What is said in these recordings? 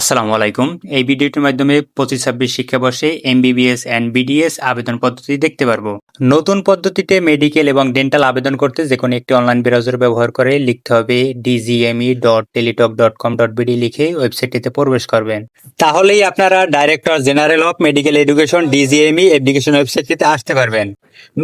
আসসালামু আলাইকুম। এই ভিডিওটির মাধ্যমে পঁচিশ ছাব্বিশ শিক্ষাবর্ষে এমবিবিএস অ্যান্ড বিডিএস আবেদন পদ্ধতি দেখতে পারব। নতুন পদ্ধতিতে মেডিকেল এবং ডেন্টাল আবেদন করতে যে কোনো একটি অনলাইন ব্রাউজার ব্যবহার করে লিখতে হবে DGME dot Teletalk dot com dot BD লিখে ওয়েবসাইটটিতে প্রবেশ করবেন। তাহলেই আপনারা director general of medical education DGME application ওয়েবসাইটটিতে আসতে পারবেন।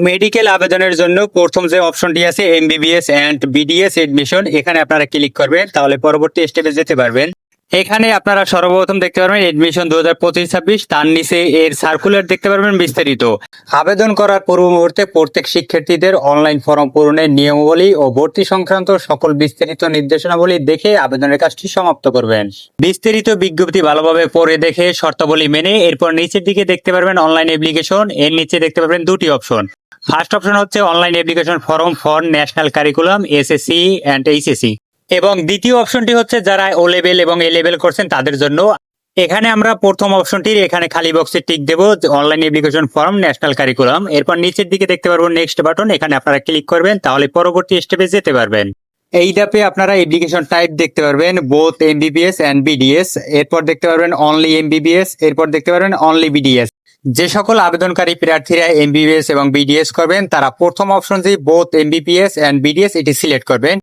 মেডিকেল আবেদনের জন্য প্রথম যে অপশনটি আছে, এমবিবিএস অ্যান্ড বিডিএস এডমিশন এখানে আপনারা ক্লিক করবেন, তাহলে পরবর্তী স্টেপে যেতে পারবেন। এখানে আপনারা সর্বপ্রথম দেখতে পারবেন এডমিশন দু হাজার পঁচিশ ছাব্বিশ, তার নিচে এর সার্কুলার দেখতে পারবেন বিস্তারিত। আবেদন করার পূর্ব মুহূর্তে প্রত্যেক শিক্ষার্থীদের অনলাইন ফর্ম পূরণের নিয়মাবলী ও ভর্তি সংক্রান্ত সকল বিস্তারিত নির্দেশনাবলী দেখে আবেদনের কাজটি সমাপ্ত করবেন। বিস্তারিত বিজ্ঞপ্তি ভালোভাবে পড়ে দেখে শর্তাবলী মেনে এরপর নিচের দিকে দেখতে পারবেন অনলাইন অ্যাপ্লিকেশন এর নিচে দেখতে পারবেন দুটি অপশন ফার্স্ট অপশন হচ্ছে online application form for national curriculum SSC and HSC এবং দ্বিতীয় অপশনটি হচ্ছে যারা ও লেভেল এবং এ লেভেল করছেন তাদের জন্য। এখানে আমরা প্রথম অপশনটির এখানে খালি বক্সে টিক দেব online application form national curriculum এরপর নিচের দিকে দেখতে পারব নেক্সট বাটন এখানে আপনারা ক্লিক করবেন, তাহলে পরবর্তী স্টেপে যেতে পারবেন। এই ধাপে আপনারা অ্যাপ্লিকেশন টাইপ দেখতে পারবেন বোথ এমবিবিএস অ্যান্ড বিডিএস এরপর দেখতে পারবেন অনলি এমবিবিএস এরপর দেখতে পারবেন অনলি বিডিএস যে সকল আবেদনকারী প্রার্থীরা এমবিবিএস এবং বিডিএস করবেন, তারা প্রথম অপশন যে বোথ এমবিবিএস অ্যান্ড বিডিএস এটি সিলেক্ট করবেন।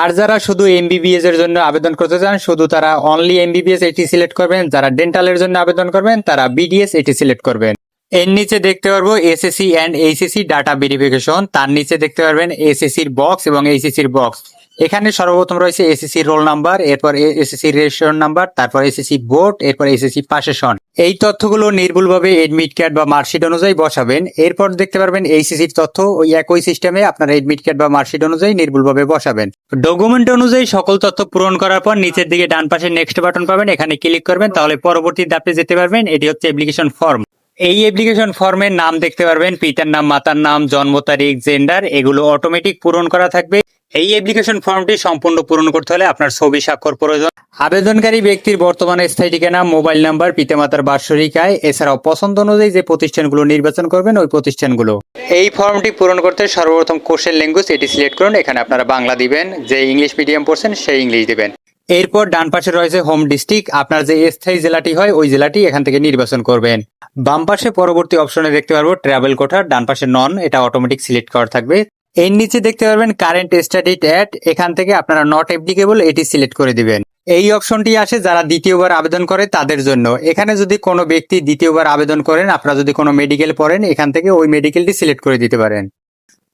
আর যারা শুধু এমবিবিএস এর জন্য আবেদন করতে চান, শুধু তারা অনলি এমবিবিএস এটি সিলেক্ট করবেন, যারা ডেন্টালের জন্য আবেদন করবেন, তারা বিডিএস এটি সিলেক্ট করবেন। এর নিচে দেখতে পারব SSC and HSC data verification তার নিচে দেখতে পারবেন এসএসসির বক্স এবং এইচএসসির বক্স এখানে সর্বপ্রথম রয়েছে এসএসসি রোল নাম্বার এরপর এসএসসি রেজিস্ট্রেশন নাম্বার তারপর এসএসসি বোর্ড এরপর এসএসসি পাশেশন এই তথ্যগুলো নির্ভুলভাবে এডমিট কার্ড বা মার্কশিট অনুযায়ী বসাবেন। এরপর দেখতে পারবেন এইচএসির তথ্য ওই একই সিস্টেমে আপনার এডমিট কার্ড বা মার্কশিট অনুযায়ী নির্ভুলভাবে বসাবেন। ডকুমেন্ট অনুযায়ী সকল তথ্য পূরণ করার পর নিচের দিকে ডান পাশে নেক্সট বাটন পাবেন। এখানে ক্লিক করবেন, তাহলে পরবর্তী ধাপে যেতে পারবেন, এটি হচ্ছে অ্যাপ্লিকেশন ফর্ম এই অ্যাপ্লিকেশন ফর্মের নাম দেখতে পারবেন, পিতার নাম, মাতার নাম, জন্ম তারিখ জেন্ডার এগুলো অটোমেটিক পূরণ করা থাকবে। এই অ্যাপ্লিকেশন ফর্মটি সম্পূর্ণ পূরণ করতে হলে আপনার ছবি, স্বাক্ষর প্রয়োজন। আবেদনকারী ব্যক্তির বর্তমানে স্থায়ী ঠিকানা মোবাইল নাম্বার পিতামাতার বার্ষিক আয়, এছাড়াও পছন্দ অনুযায়ী যে প্রতিষ্ঠানগুলো নির্বাচন করবেন, ওই প্রতিষ্ঠানগুলো। এই ফর্মটি পূরণ করতে সর্বপ্রথম কোশ্চেন ল্যাঙ্গুয়েজ এটি সিলেক্ট করুন, এখানে আপনারা বাংলা দিবেন, যে ইংলিশ মিডিয়াম পড়ছেন, সেই ইংলিশ দিবেন। এরপর ডান পাশে রয়েছে হোম ডিস্ট্রিক্ট। আপনার যে স্থায়ী জেলাটি হয়, ওই জেলাটি এখান থেকে নির্বাচন করবেন। বাম পাশে পরবর্তী অপশনে দেখতে পারব ট্রাভেল কোঠার ডান পাশে নন, এটা অটোমেটিক সিলেক্ট করা থাকবে। এর নিচে দেখতে পারবেন কারেন্ট স্টাডিড অ্যাড এখান থেকে আপনারা নট অ্যাপ্লিকেবল এটি সিলেক্ট করে দিবেন। এই অপশনটি আসে যারা দ্বিতীয়বার আবেদন করে তাদের জন্য। এখানে যদি কোনো ব্যক্তি দ্বিতীয়বার আবেদন করেন, আপনারা যদি কোনো মেডিকেল পড়েন, এখান থেকে ওই মেডিকেলটি সিলেক্ট করে দিতে পারেন।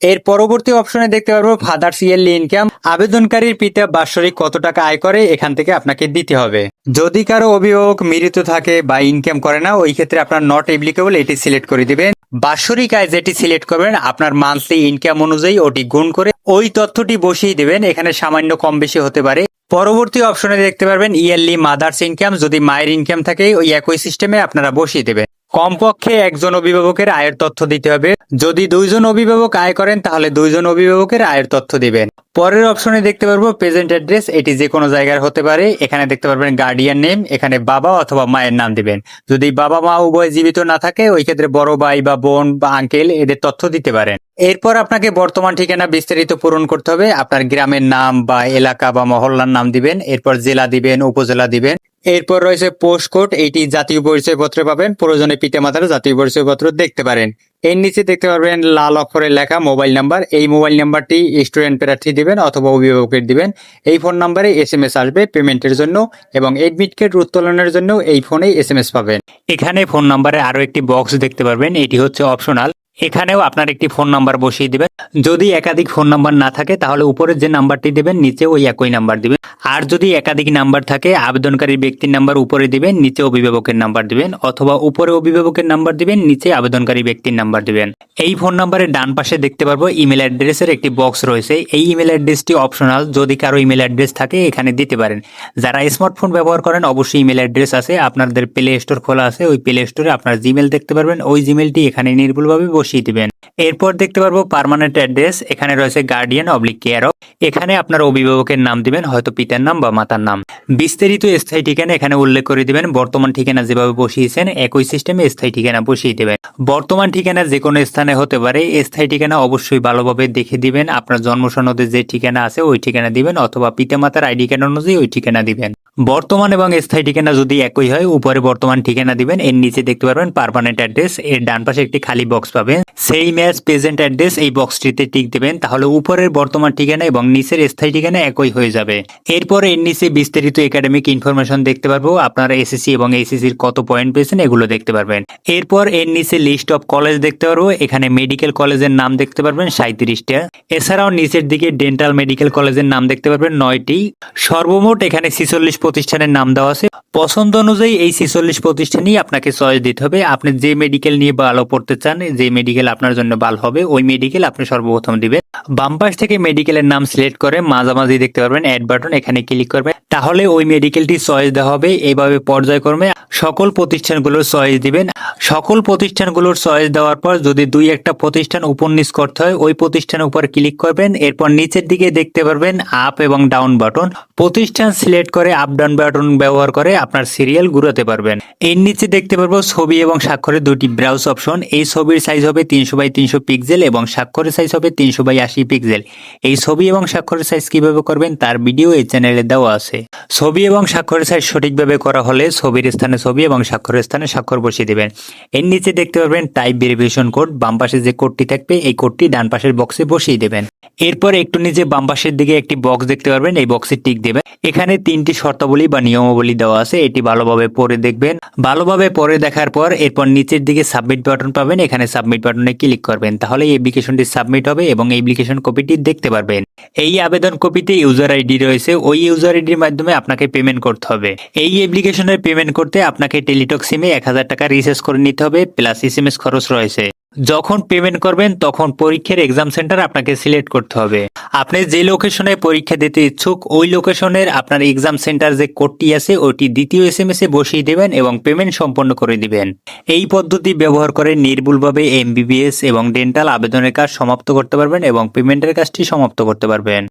এর পরবর্তী অপশনে দেখতে পারব ফাদার্স ইয়ারলি ইনকাম আবেদনকারীর পিতা বাৎসরিক কত টাকা আয় করে, এখান থেকে আপনাকে দিতে হবে। যদি কারও অভিভাবক মৃত থাকে বা ইনকাম করে না, ওই ক্ষেত্রে আপনার নট এপ্লিকেবল এটি সিলেক্ট করে দিবেন। বাৎসরিক আয় যেটি সিলেক্ট করবেন, আপনার মান্থলি ইনকাম অনুযায়ী ওটি গুণ করে ওই তথ্যটি বসিয়ে দেবেন, এখানে সামান্য কম বেশি হতে পারে। পরবর্তী অপশনে দেখতে পারবেন ইয়ারলি মাদার্স ইনকাম যদি মায়ের ইনকাম থাকে, ওই একই সিস্টেমে আপনারা বসিয়ে দেবেন। কমপক্ষে একজন অভিভাবকের আয়ের তথ্য দিতে হবে। যদি দুইজন অভিভাবক আয় করেন, তাহলে দুইজন অভিভাবকের আয়ের তথ্য দিবেন। পরের অপশনে দেখতে পারব প্রেজেন্ট অ্যাড্রেস। এটি যে কোনো জায়গার হতে পারে। এখানে দেখতে পারবেন গার্ডিয়ান নেম, এখানে বাবা অথবা মায়ের নাম দিবেন। যদি বাবা মা উভয় জীবিত না থাকে, ওই ক্ষেত্রে বড় ভাই বা বোন বা আঙ্কেল এদের তথ্য দিতে পারেন। এরপর আপনাকে বর্তমান ঠিকানা বিস্তারিত পূরণ করতে হবে। আপনার গ্রামের নাম বা এলাকা বা মহল্লার নাম দিবেন। এরপর জেলা দিবেন, উপজেলা দিবেন। এরপর রয়েছে পোস্ট কোড এইটি জাতীয় পরিচয়পত্র পাবেন। প্রয়োজনে পিতামাতার জাতীয় পরিচয়পত্র দেখতে পারেন। এর নিচে দেখতে পারবেন লাল অক্ষরে লেখা মোবাইল নাম্বার। এই মোবাইল নাম্বারটি স্টুডেন্ট প্রার্থী দিবেন অথবা অভিভাবকের দিবেন। এই ফোন নাম্বারে এস এম এস আসবে পেমেন্টের জন্য এবং এডমিট কার্ড উত্তোলনের জন্য এই ফোনেই এস এম এস পাবেন। এখানে ফোন নাম্বারে আরও একটি বক্স দেখতে পারবেন। এটি হচ্ছে অপশনাল। এখানেও আপনার একটি ফোন নাম্বার বসিয়ে দিবেন। যদি একাধিক ফোন নাম্বার না থাকে, তাহলে উপরের যে নাম্বারটি দেবেন নিচে ওই একই নাম্বার দিবেন। আর যদি একাধিক নাম্বার থাকে আবেদনকারী ব্যক্তির নাম্বার উপরে দিবেন, নিচে অভিভাবকের নাম্বার দিবেন, অথবা উপরে অভিভাবকের নাম্বার দিবেন, নিচে আবেদনকারী ব্যক্তির নাম্বার দিবেন। এই ফোন নাম্বারের ডান পাশে দেখতে পারব ইমেল অ্যাড্রেসের একটি বক্স রয়েছে। এই ইমেল অ্যাড্রেসটি অপশনাল। যদি কারও ইমেল অ্যাড্রেস থাকে, এখানে দিতে পারেন। যারা স্মার্টফোন ব্যবহার করেন, অবশ্যই ইমেল অ্যাড্রেস আছে। আপনাদের প্লে স্টোর খোলা আছে। ওই প্লে স্টোরে আপনার জিমেল দেখতে পারবেন। ওই জিমেলটি এখানে নির্ভুলভাবে বসিয়ে দিবেন। এরপর দেখতে পারব পারমানেন্ট অ্যাড্রেস এখানে রয়েছে গার্ডিয়ান অবলিক কেয়ার অফ এখানে আপনার অভিভাবকের নাম দিবেন, হয়তো পিতার নাম বা মাতার নাম। বিস্তারিত স্থায়ী ঠিকানা এখানে উল্লেখ করে দিবেন, বর্তমান ঠিকানা যেভাবে বসিয়েছেন, একই সিস্টেমে স্থায়ী ঠিকানা বসিয়ে দেবেন। বর্তমান ঠিকানা যে কোনো স্থানে হতে পারে স্থায়ী ঠিকানা অবশ্যই ভালোভাবে দেখে দিবেন, আপনার জন্ম সনদে যে ঠিকানা আছে ওই ঠিকানা দিবেন, অথবা পিতামাতার আইডি কার্ড অনুযায়ী ওই ঠিকানা দিবেন। বর্তমান এবং স্থায়ী ঠিকানা যদি একই হয়, উপরে বর্তমান ঠিকানা দিবেন, এর নিচে দেখতে পারবেন পারমানেন্ট অ্যাড্রেস এর ডান পাশে একটি খালি বক্স পাবেন। সেই ম্যাচ প্রেজেন্ট অ্যাড্রেস এই বক্সটিতে টিক দেবেন, তাহলে উপরের বর্তমান ঠিকানা এবং নিচের স্থায়ী ঠিকানা একই হয়ে যাবে। এরপর এর নিচে বিস্তারিত একাডেমিক ইনফরমেশন দেখতে পারব, আপনারা এসএসসি এবং এইচএসসির কত পয়েন্ট পেয়েছেন এগুলো দেখতে পারবেন। এরপর এর নিচে লিস্ট অফ কলেজ দেখতে পারব, এখানে মেডিকেল কলেজের নাম দেখতে পারবেন সাঁত্রিশটা এছাড়াও নিচের দিকে ডেন্টাল মেডিকেল কলেজের নাম দেখতে পারবেন নয়টি। সর্বমোট এখানে ছিচল্লিশ প্রতিষ্ঠানের নাম দেওয়া আছে। পছন্দ অনুযায়ী এই ছেচল্লিশ প্রতিষ্ঠানই আপনাকে চয়েস দিতে হবে। আপনি যে মেডিকেল নিয়ে ভালো পড়তে চান, যে মেডিকেল আপনার জন্য ভালো হবে, ওই মেডিকেল আপনি সর্বপ্রথম দিবেন। বাম পাশ থেকে মেডিকেলের নাম সিলেক্ট করে মাঝামাঝি দেখতে পারবেন অ্যাড বাটন এখানে ক্লিক করবেন তাহলে ওই মেডিকেলটি চয়েস দেওয়া হবে এইভাবে পর্যায়ক্রমে সকল প্রতিষ্ঠানগুলোর চয়েস দিবেন। সকল প্রতিষ্ঠানগুলোর চয়েস দেওয়ার পর যদি দুই একটা প্রতিষ্ঠান নিচ করতে হয়, ওই প্রতিষ্ঠানের উপর ক্লিক করবেন, এরপর নিচের দিকে দেখতে পারবেন আপ এবং ডাউন বাটন প্রতিষ্ঠান সিলেক্ট করে আপ ডাউন বাটন ব্যবহার করে আপনার সিরিয়াল ঘুরাতে পারবেন। এর নিচে দেখতে পারব ছবি এবং স্বাক্ষরের দুটি ব্রাউজ অপশন এই ছবির সাইজ হবে তিনশো বাই তিনশো পিক্সেল এবং স্বাক্ষরের সাইজ হবে তিনশো বাই আশি পিক্সেল এই ছবি এবং স্বাক্ষরের সাইজ কীভাবে করবেন তার ভিডিও এই চ্যানেলে দেওয়া আছে। ছবি এবং স্বাক্ষরের সাইজ সঠিকভাবে করা হলে ছবির স্থানে ছবি এবং স্বাক্ষরের স্থানে স্বাক্ষর বসিয়ে দিবেন। এর নিচে দেখতে পারবেন টাইপ ভেরিফিকেশন কোড বাম পাশে যে কোডটি থাকবে এই কোডটি ডান পাশের বক্সে বসিয়ে দেবেন। এরপর একটু নিচে বাম পাশের দিকে একটি বক্স দেখতে পারবেন, এই বক্সে টিক দেবেন। এখানে তিনটি শর্তাবলী বা নিয়মাবলী দেওয়া আছে, এটি ভালোভাবে পড়ে দেখবেন। ভালোভাবে পড়ে দেখার পর এরপর নিচের দিকে সাবমিট বাটন পাবেন, এখানে সাবমিট বাটনে ক্লিক করবেন। তাহলে এই অ্যাপ্লিকেশনটি সাবমিট হবে এবং এই অ্যাপ্লিকেশন কপিটি দেখতে পারবেন। এই আবেদন কপিতে ইউজার আইডি রয়েছে, ওই ইউজার আইডির মাধ্যমে আপনাকে পেমেন্ট করতে হবে। এই অ্যাপ্লিকেশনের পেমেন্ট করতে আপনাকে টেলিটক সিমে এক হাজার টাকা রিচার্জ করে নিতে হবে প্লাস এস খরচ রয়েছে। যখন পেমেন্ট করবেন, তখন পরীক্ষার এক্সাম সেন্টার আপনাকে সিলেক্ট করতে হবে। আপনি যে লোকেশনে পরীক্ষা দিতে ইচ্ছুক, ওই লোকেশনের আপনার এক্সাম সেন্টার যে কোডটি আছে, ওটি দ্বিতীয় এস এম এ বসিয়ে দেবেন এবং পেমেন্ট সম্পন্ন করে দিবেন। এই পদ্ধতি ব্যবহার করে নির্ভুলভাবে এমবিবিএস এবং ডেন্টাল আবেদনের কাজ সমাপ্ত করতে পারবেন এবং পেমেন্টের কাজটি সমাপ্ত করতে পারবেন।